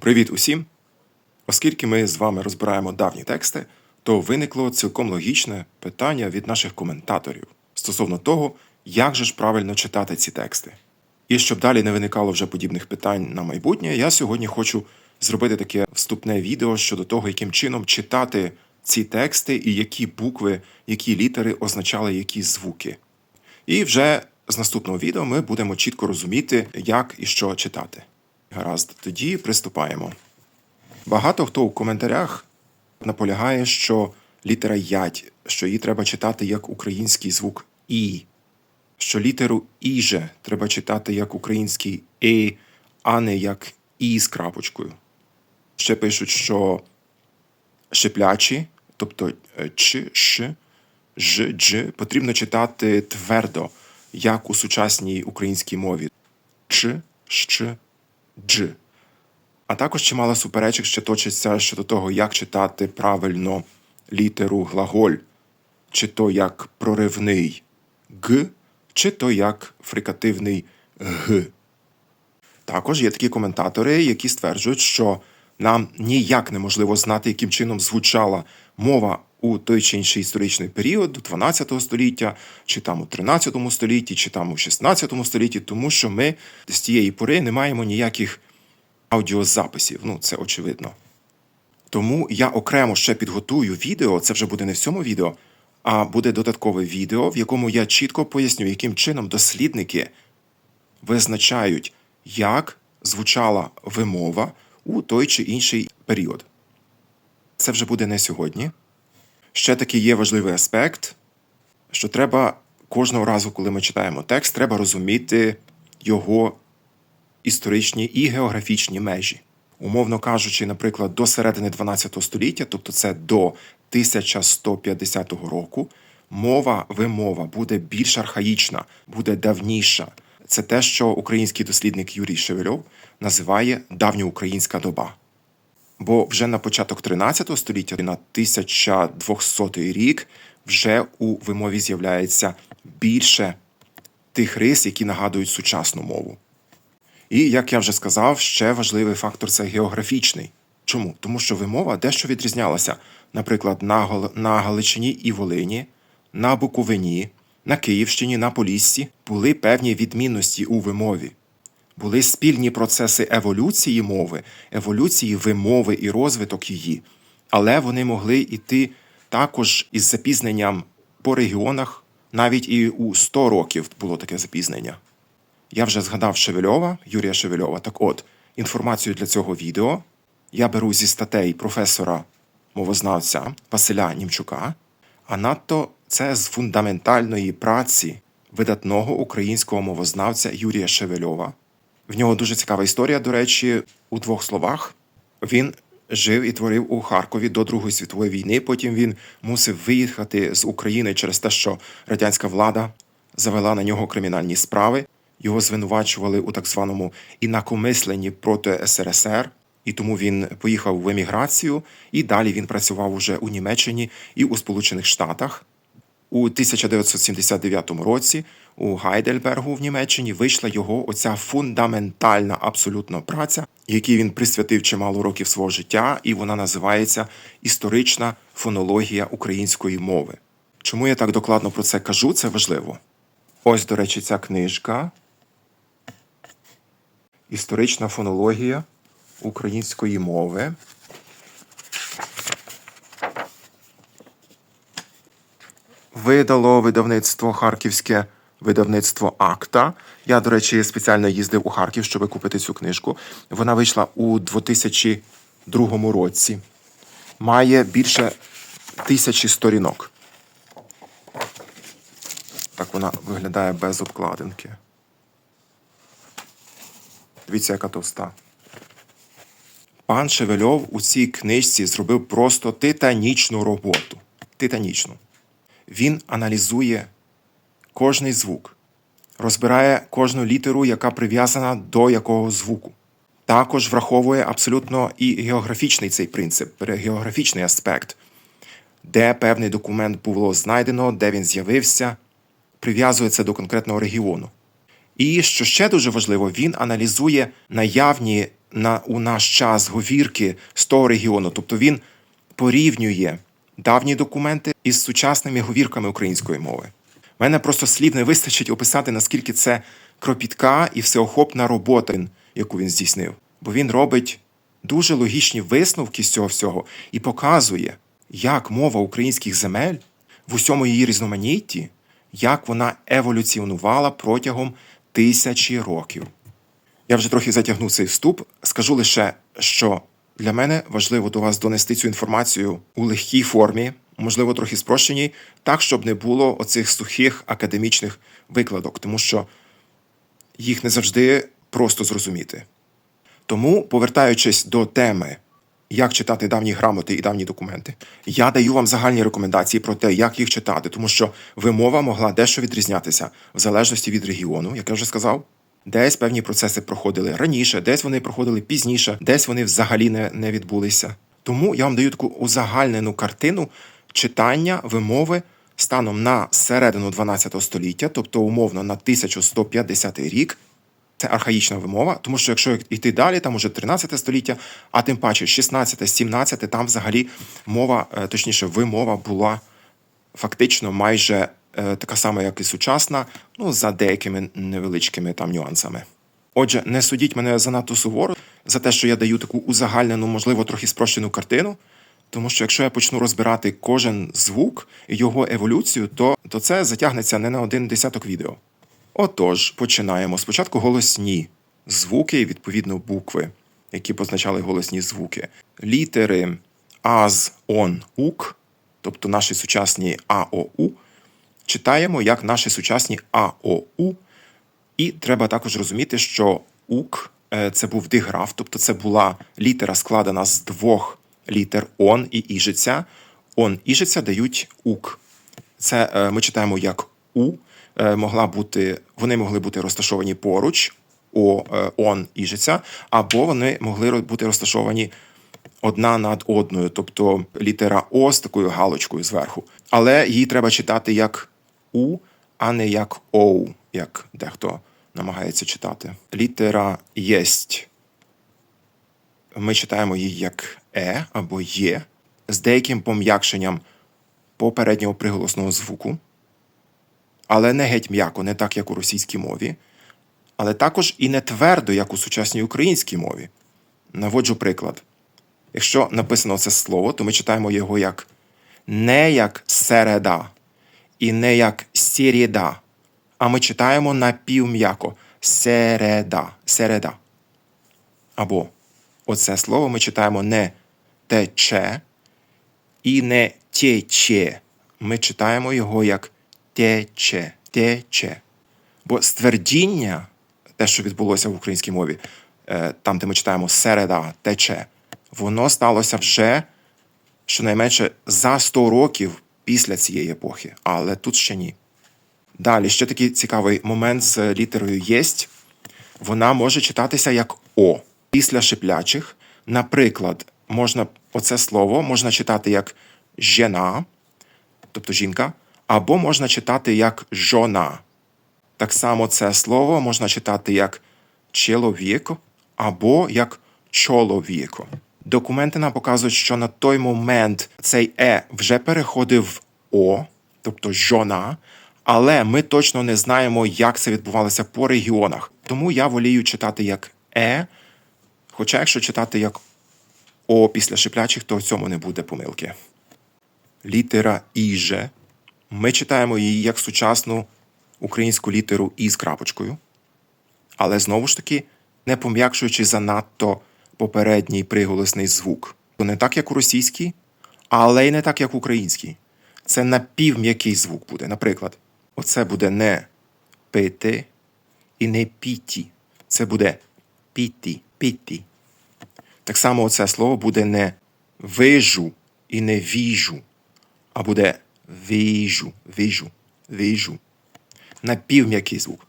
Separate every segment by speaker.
Speaker 1: Привіт усім! Оскільки ми з вами розбираємо давні тексти, то виникло цілком логічне питання від наших коментаторів стосовно того, як же ж правильно читати ці тексти. І щоб далі не виникало вже подібних питань на майбутнє, я сьогодні хочу зробити таке вступне відео щодо того, яким чином читати ці тексти і які букви, які літери означали які звуки. І вже з наступного відео ми будемо чітко розуміти, як і що читати. Гаразд, тоді приступаємо. Багато хто у коментарях наполягає, що літера ять, що її треба читати як український звук І, що літеру І же треба читати як український І, а не як І з крапочкою. Ще пишуть, що шиплячі, тобто е, ч, ш, ж, дж, потрібно читати твердо, як у сучасній українській мові ч, щ, дж. А також чимало суперечок ще точиться щодо того, як читати правильно літеру глаголь, чи то як проривний г, чи то як фрикативний г. Також є такі коментатори, які стверджують, що нам ніяк неможливо знати, яким чином звучала мова у той чи інший історичний період, до 12 століття, чи там у 13 столітті, чи там у 16 столітті, тому що ми з тієї пори не маємо ніяких аудіозаписів. Ну, це очевидно. Тому я окремо ще підготую відео, це вже буде не в цьому відео, а буде додаткове відео, в якому я чітко поясню, яким чином дослідники визначають, як звучала вимова у той чи інший період. Це вже буде не сьогодні. Ще такий є важливий аспект, що треба кожного разу, коли ми читаємо текст, треба розуміти його історичні і географічні межі. Умовно кажучи, наприклад, до середини 12 століття, тобто це до 1150 року, мова вимова буде більш архаїчна, буде давніша. Це те, що український дослідник Юрій Шевельов називає давньоукраїнська доба. Бо вже на початок 13 століття, на 1200 рік, вже у вимові з'являється більше тих рис, які нагадують сучасну мову. І як я вже сказав, ще важливий фактор це географічний. Чому? Тому що вимова дещо відрізнялася, наприклад, на, Гол... на Галичині і Волині, на Буковині, на Київщині, на Поліссі були певні відмінності у вимові. Були спільні процеси еволюції мови, еволюції вимови і розвиток її, але вони могли йти також із запізненням по регіонах, навіть і у 100 років було таке запізнення. Я вже згадав Шевельова, Юрія Шевельова. Так от, інформацію для цього відео я беру зі статей професора мовознавця Василя Німчука, а надто це з фундаментальної праці видатного українського мовознавця Юрія Шевельова. В нього дуже цікава історія, до речі, у двох словах. Він жив і творив у Харкові до Другої світової війни. Потім він мусив виїхати з України через те, що радянська влада завела на нього кримінальні справи. Його звинувачували у так званому інакомисленні проти СРСР, і тому він поїхав в еміграцію, і далі він працював уже у Німеччині і у Сполучених Штатах. У 1979 році у Гайдельбергу в Німеччині вийшла його оця фундаментальна абсолютно праця, якій він присвятив чимало років свого життя, і вона називається Історична фонологія української мови. Чому я так докладно про це кажу? Це важливо. Ось, до речі, ця книжка. Історична фонологія української мови. Видало видавництво Харківське видавництво Акта. Я, до речі, спеціально їздив у Харків, щоб купити цю книжку. Вона вийшла у 2002 році. Має більше тисячі сторінок. Так вона виглядає без обкладинки. Дивіться, яка товста. Пан Шевельов у цій книжці зробив просто титанічну роботу. Титанічну. Він аналізує кожний звук, розбирає кожну літеру, яка прив'язана до якого звуку. Також враховує абсолютно і географічний цей принцип, географічний аспект, де певний документ було знайдено, де він з'явився, прив'язується до конкретного регіону. І що ще дуже важливо, він аналізує наявні на, у наш час говірки з того регіону. Тобто він порівнює давні документи із сучасними говірками української мови. У мене просто слів не вистачить описати, наскільки це кропітка і всеохопна робота, яку він здійснив. Бо він робить дуже логічні висновки з цього всього і показує, як мова українських земель в усьому її різноманітті, як вона еволюціонувала протягом тисячі років. Я вже трохи затягнув цей вступ. Скажу лише, що для мене важливо до вас донести цю інформацію у легкій формі, можливо, трохи спрощеній, так, щоб не було оцих сухих академічних викладок, тому що їх не завжди просто зрозуміти. Тому, повертаючись до теми, як читати давні грамоти і давні документи, я даю вам загальні рекомендації про те, як їх читати, тому що вимова могла дещо відрізнятися в залежності від регіону, як я вже сказав. Десь певні процеси проходили раніше, десь вони проходили пізніше, десь вони взагалі не, не відбулися. Тому я вам даю таку узагальнену картину читання вимови станом на середину 12 століття, тобто умовно на 1150 рік. Це архаїчна вимова, тому що якщо йти далі, там уже 13 століття, а тим паче 16, 17, там взагалі мова, е, точніше, вимова була фактично майже така сама, як і сучасна, ну за деякими невеличкими там нюансами. Отже, не судіть мене занадто суворо за те, що я даю таку узагальнену, можливо, трохи спрощену картину. Тому що якщо я почну розбирати кожен звук і його еволюцію, то, то це затягнеться не на один десяток відео. Отож, починаємо. Спочатку голосні звуки, відповідно букви, які позначали голосні звуки. Літери аз, он, ук, тобто наші сучасні АОУ, читаємо як наші сучасні АОУ. І треба також розуміти, що ук е, це був диграф, тобто це була літера складена з двох літер он і іжиця. Он іжиця дають ук. Це е, ми читаємо як у. Е, могла бути, вони могли бути розташовані поруч, о, он іжиця, або вони могли бути розташовані одна над одною, тобто літера О з такою галочкою зверху. Але її треба читати як У, а не як Оу, як дехто намагається читати. Літера єсть. Ми читаємо її як Е або Є з деяким пом'якшенням попереднього приголосного звуку, але не геть м'яко, не так, як у російській мові, але також і не твердо, як у сучасній українській мові. Наводжу приклад. Якщо написано це слово, то ми читаємо його як не як середа і не як сіріда, а ми читаємо напівм'яко середа, середа. Або оце слово ми читаємо не тече і не тече. Ми читаємо його як тече, тече. Бо ствердіння, те, що відбулося в українській мові, е, там, де ми читаємо середа, тече, воно сталося вже щонайменше за 100 років після цієї епохи, але тут ще ні. Далі ще такий цікавий момент з літерою єсть. Вона може читатися як О після шиплячих. Наприклад, можна оце слово можна читати як жена, тобто жінка, або можна читати як жона. Так само це слово можна читати як чоловік або як чоловіко. Документи нам показують, що на той момент цей е вже переходив в О, тобто жона, але ми точно не знаємо, як це відбувалося по регіонах. Тому я волію читати як е, хоча якщо читати як О після шиплячих, то в цьому не буде помилки. Літера Іже. Ми читаємо її як сучасну українську літеру І з крапочкою, але знову ж таки не пом'якшуючи занадто попередній приголосний звук. Не так, як у російській, але й не так, як в українській. Це напівм'який звук буде. Наприклад, оце буде не пити і не піті. Це буде піті, піті. Так само оце слово буде не вижу і не віжу, а буде віжу, віжу, віжу. Напівм'який звук.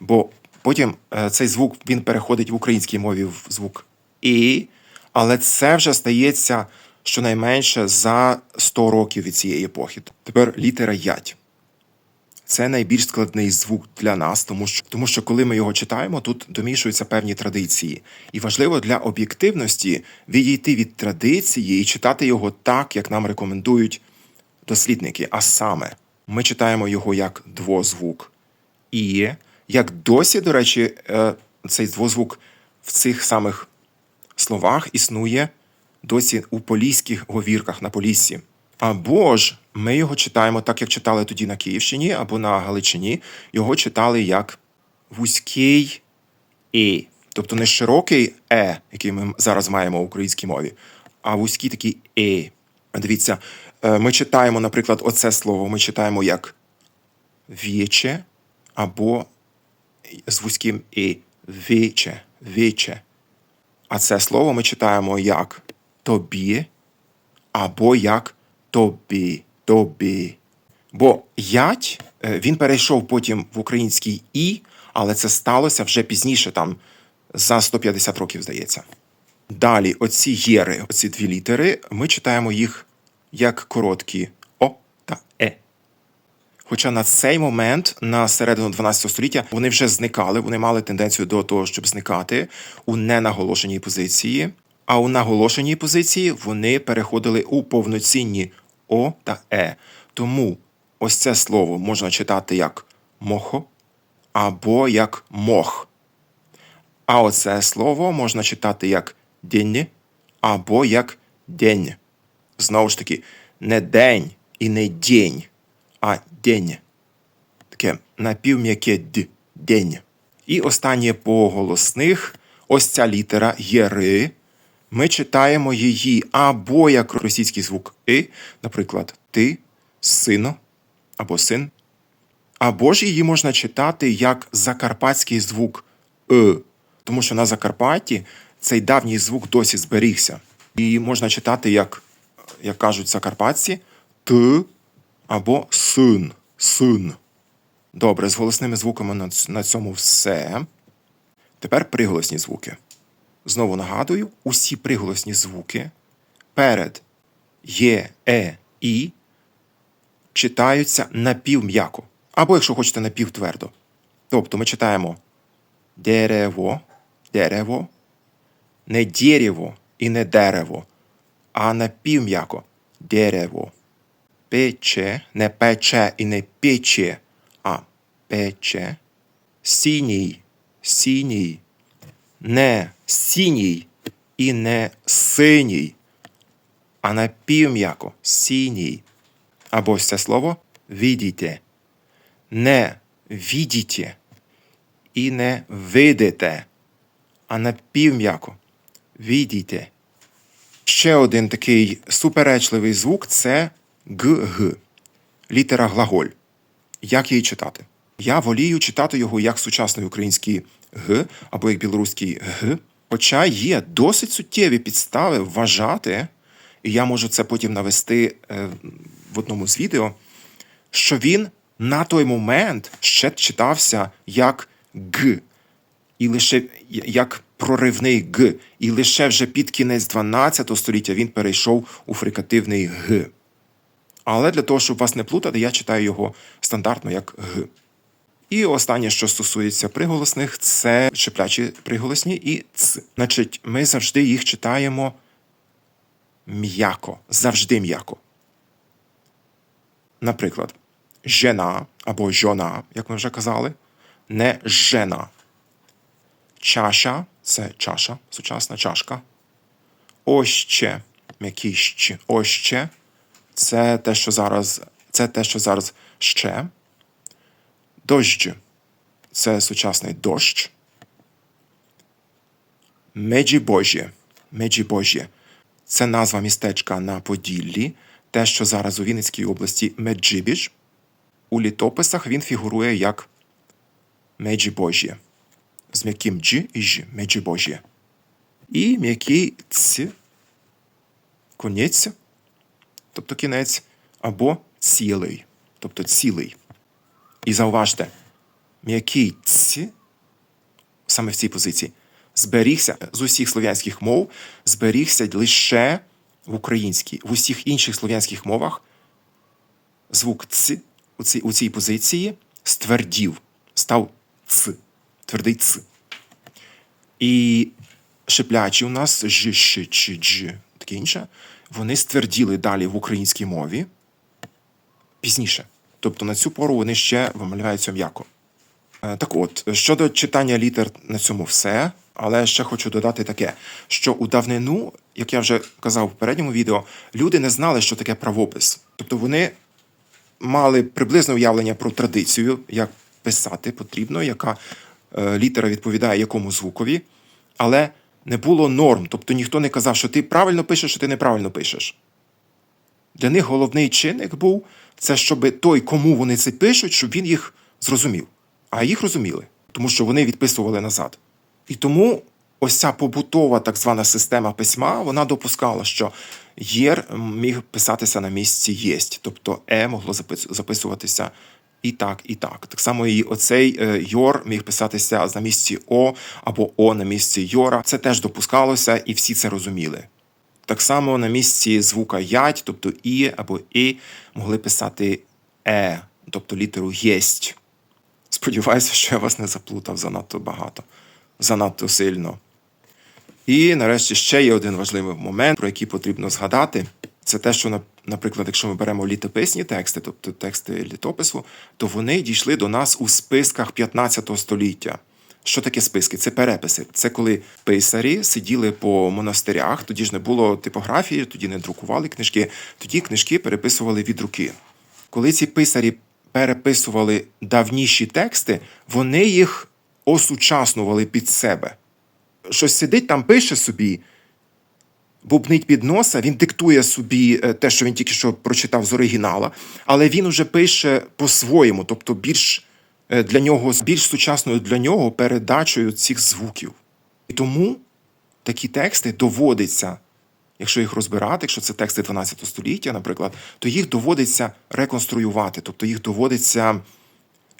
Speaker 1: Бо потім е, цей звук він переходить в українській мові в звук І, але це вже стається щонайменше за 100 років від цієї епохи. Тепер літера ять. це найбільш складний звук для нас, тому що, тому що коли ми його читаємо, тут домішуються певні традиції. І важливо для об'єктивності відійти від традиції і читати його так, як нам рекомендують дослідники. А саме, ми читаємо його як двозвук. І як досі, до речі, е, цей двозвук в цих самих словах існує досі у поліських говірках на Поліссі. Або ж ми його читаємо так, як читали тоді на Київщині або на Галичині. Його читали як вузький і. Тобто не широкий е, який ми зараз маємо в українській мові, а вузький такий е. Дивіться, ми читаємо, наприклад, оце слово ми читаємо як віче або з вузьким і віче, віче. А це слово ми читаємо як тобі або як тобі, тобі. Бо ять е, він перейшов потім в український і, але це сталося вже пізніше, там за 150 років, здається. Далі, оці єри, оці дві літери, ми читаємо їх як короткі. Хоча на цей момент, на середину 12 століття, вони вже зникали, вони мали тенденцію до того, щоб зникати у ненаголошеній позиції. А у наголошеній позиції вони переходили у повноцінні О та Е. Тому ось це слово можна читати як мохо або як мох. А оце слово можна читати як день або як день. Знову ж таки, не день і не день, а день. Таке напівм'яке д день. І останнє по голосних ось ця літера єри. Ми читаємо її або як російський звук и, наприклад, ти, сино або син. Або ж її можна читати як закарпатський звук «и», тому що на Закарпатті цей давній звук досі зберігся. І можна читати, як, як кажуть закарпатці, т або син, син. Добре, з голосними звуками на на цьому все. Тепер приголосні звуки. Знову нагадую, усі приголосні звуки перед є, е, і читаються напівм'яко. Або, якщо хочете, напівтвердо. Тобто ми читаємо дерево, дерево, не дєрєво і не дерево, а напівм'яко дерево. Пече, не пече і не пече, а пече. Синій, синій, не синій і не синій, а напівм'яко синій. Або це слово видите. Не видите і не видите, а напівм'яко видите. Ще один такий суперечливий звук це г-г. Літера глаголь. Як її читати? Я волію читати його як сучасний український г або як білоруський г. Хоча є досить суттєві підстави вважати, і я можу це потім навести е, в одному з відео, що він на той момент ще читався як г, і лише як проривний г, і лише вже під кінець 12 століття він перейшов у фрикативний г. Але для того, щоб вас не плутати, я читаю його стандартно як г. І останнє, що стосується приголосних, це шиплячі приголосні і ц. Значить, ми завжди їх читаємо м'яко, завжди м'яко. Наприклад, жена або жона, як ми вже казали, не жена. Чаша це чаша, сучасна чашка. Още, м'який щ. Още це те, що зараз, це те, що зараз ще. Дощ це сучасний дощ. Меджібожє. Меджібожє. Це назва містечка на Поділлі, те, що зараз у Вінницькій області Меджибіж. У літописах він фігурує як Меджібожє. З м'яким дж і ж Меджибожє. І м'який ц, конець, тобто кінець, або цілий, тобто цілий. І зауважте, м'який ц саме в цій позиції зберігся з усіх слов'янських мов, зберігся лише в українській. В усіх інших слов'янських мовах звук ц у цій, у цій позиції ствердів, став ц, твердий ц. І шиплячі у нас ж, щ, ч, дж, таке інше, вони стверділи далі в українській мові пізніше. Тобто на цю пору вони ще вимовляються м'яко. Е, Так от, щодо читання літер на цьому все. Але ще хочу додати таке, що у давнину, як я вже казав в попередньому відео, люди не знали, що таке правопис. Тобто вони мали приблизне уявлення про традицію, як писати потрібно, яка е, літера відповідає якому звукові, але не було норм. Тобто ніхто не казав, що ти правильно пишеш, що ти неправильно пишеш. Для них головний чинник був це, щоб той, кому вони це пишуть, щоб він їх зрозумів. А їх розуміли, тому що вони відписували назад. І тому ось ця побутова так звана система письма вона допускала, що єр міг писатися на місці єсть, тобто е могло записуватися і так, і так. Так само і оцей е, йор міг писатися на місці о або о на місці йора. Це теж допускалося, і всі це розуміли. Так само на місці звука ять, тобто і або і, могли писати е, тобто літеру єсть. Сподіваюся, що я вас не заплутав занадто багато, занадто сильно. І нарешті ще є один важливий момент, про який потрібно згадати. Це те, що, наприклад, якщо ми беремо літописні тексти, тобто тексти літопису, то вони дійшли до нас у списках 15 століття. Що таке списки? Це переписи. Це коли писарі сиділи по монастирях, тоді ж не було типографії, тоді не друкували книжки, тоді книжки переписували від руки. Коли ці писарі переписували давніші тексти, вони їх осучаснували під себе. Щось сидить там, пише собі, бубнить під носа, він диктує собі е, те, що він тільки що прочитав з оригінала, але він уже пише по-своєму, тобто більш е, для нього більш сучасною для нього передачею цих звуків. І тому такі тексти доводиться, якщо їх розбирати, якщо це тексти 12 століття, наприклад, то їх доводиться реконструювати, тобто їх доводиться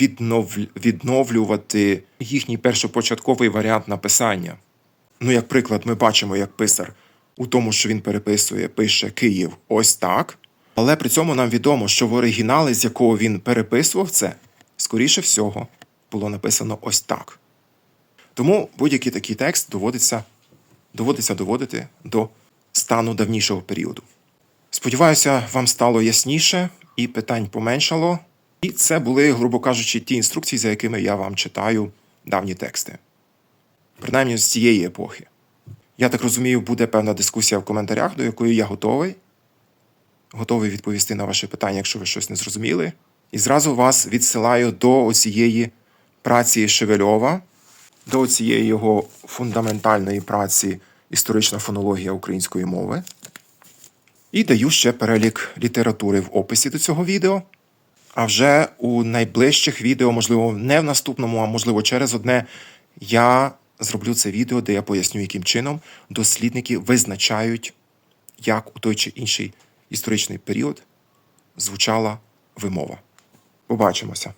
Speaker 1: віднов... відновлювати їхній першопочатковий варіант написання. Ну, як приклад, ми бачимо, як писар у тому, що він переписує, пише Київ ось так. Але при цьому нам відомо, що в оригіналі, з якого він переписував це, скоріше всього, було написано ось так. Тому будь-який такий текст доводиться, доводиться доводити до стану давнішого періоду. Сподіваюся, вам стало ясніше і питань поменшало. І це були, грубо кажучи, ті інструкції, за якими я вам читаю давні тексти. Принаймні з цієї епохи. Я так розумію, буде певна дискусія в коментарях, до якої я готовий. Готовий відповісти на ваші питання, якщо ви щось не зрозуміли. І зразу вас відсилаю до цієї праці Шевельова, до цієї його фундаментальної праці Історична фонологія української мови. І даю ще перелік літератури в описі до цього відео. А вже у найближчих відео, можливо, не в наступному, а можливо через одне, я зроблю це відео, де я поясню, яким чином дослідники визначають, як у той чи інший історичний період звучала вимова. Побачимося.